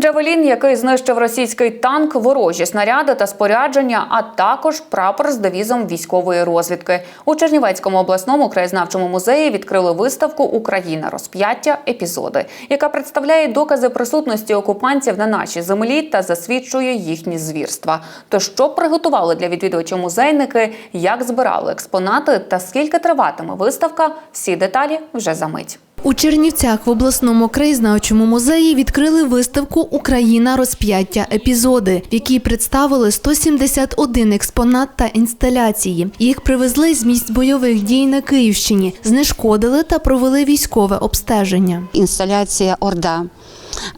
Джавелін, який знищив російський танк, ворожі снаряди та спорядження, а також прапор з девізом військової розвідки. У Чернівецькому обласному краєзнавчому музеї відкрили виставку Україна розп'яття епізоди, яка представляє докази присутності окупантів на нашій землі та засвідчує їхні звірства. То що приготували для відвідувачів музейники, як збирали експонати та скільки триватиме виставка? Всі деталі вже за мить. У Чернівцях в обласному краєзнавчому музеї відкрили виставку Україна розп'яття епізоди, в якій представили 171 експонат та інсталяції. Їх привезли з місць бойових дій на Київщині, знешкодили та провели військове обстеження. інсталяція Орда,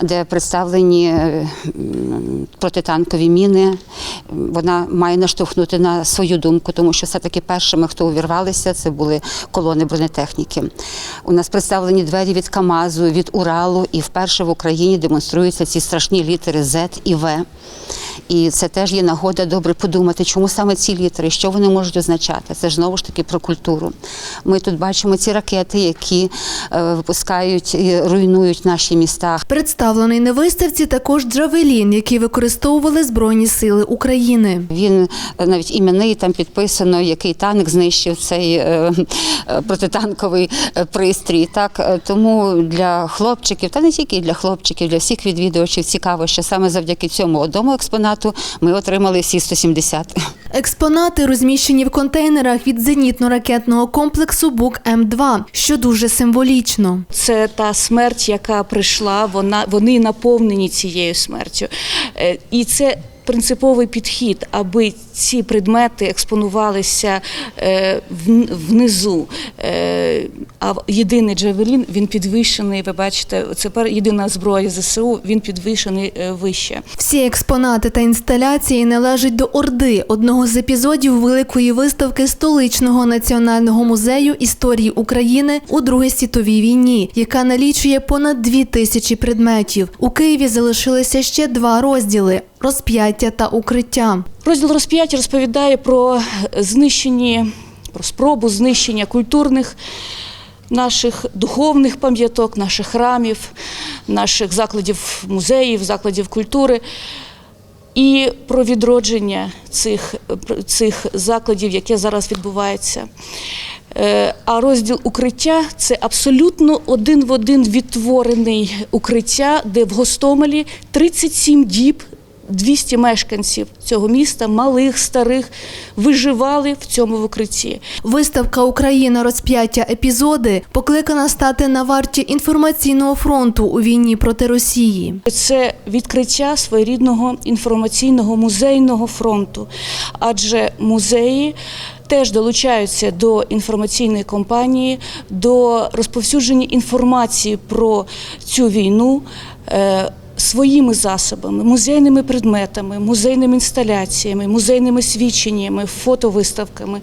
де представлені е, протитанкові міни. Вона має наштовхнути на свою думку, тому що все-таки першими, хто увірвалися, це були колони бронетехніки. У нас представлені двері від Камазу, від Уралу, і вперше в Україні демонструються ці страшні літери Z і В. І це теж є нагода добре подумати, чому саме ці літери, що вони можуть означати. Це ж знову ж таки про культуру. Ми тут бачимо ці ракети, які е, випускають і руйнують наші міста. Представлений на виставці також джавелін, який використовували Збройні сили України. Він е, навіть іменний там підписано, який танк знищив цей е, е, протитанковий пристрій. Так тому для хлопчиків, та не тільки для хлопчиків, для всіх відвідувачів цікаво, що саме завдяки цьому одному експонату ми отримали всі 170. Експонати розміщені в контейнерах від зенітно-ракетного комплексу Бук М2, що дуже символічно. Це та смерть, яка прийшла, вона вони наповнені цією смертю. І це принциповий підхід, аби ці предмети експонувалися е, внизу. Е, А єдиний джавелін він підвищений. Ви бачите, це пер- єдина зброя ЗСУ. Він підвищений е, вище. Всі експонати та інсталяції належать до Орди, одного з епізодів великої виставки столичного національного музею історії України у Другій світовій війні, яка налічує понад дві тисячі предметів. У Києві залишилися ще два розділи: розп'яття та укриття. Розділ розп'яття розповідає про знищені, про спробу знищення культурних наших духовних пам'яток, наших храмів, наших закладів музеїв, закладів культури. І про відродження цих, цих закладів, яке зараз відбувається. Е, А розділ укриття це абсолютно один в один відтворений укриття, де в Гостомелі 37 діб 200 мешканців цього міста, малих, старих, виживали в цьому в укритті. Виставка Україна розп'яття епізоди покликана стати на варті інформаційного фронту у війні проти Росії. Це відкриття своєрідного інформаційного музейного фронту, адже музеї. Теж долучаються до інформаційної кампанії, до розповсюдження інформації про цю війну е, своїми засобами, музейними предметами, музейними інсталяціями, музейними свідченнями, фотовиставками.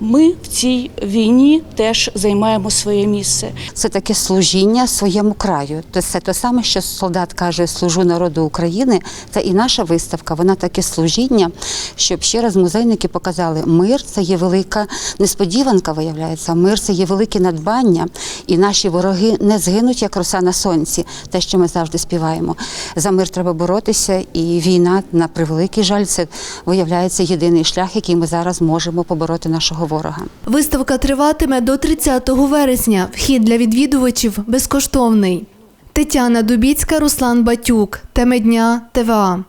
Ми в цій війні теж займаємо своє місце. Це таке служіння своєму краю. То це те саме, що солдат каже, служу народу України. Та і наша виставка, вона таке служіння, щоб ще раз музейники показали, мир це є велика несподіванка, виявляється. Мир це є велике надбання, і наші вороги не згинуть, як роса на сонці, те, що ми завжди співаємо. За мир треба боротися, і війна, на превеликий жаль, це виявляється єдиний шлях, який ми зараз можемо побороти ворога. Виставка триватиме до 30 вересня. Вхід для відвідувачів безкоштовний. Тетяна Дубіцька, Руслан Батюк. Теми дня ТВА.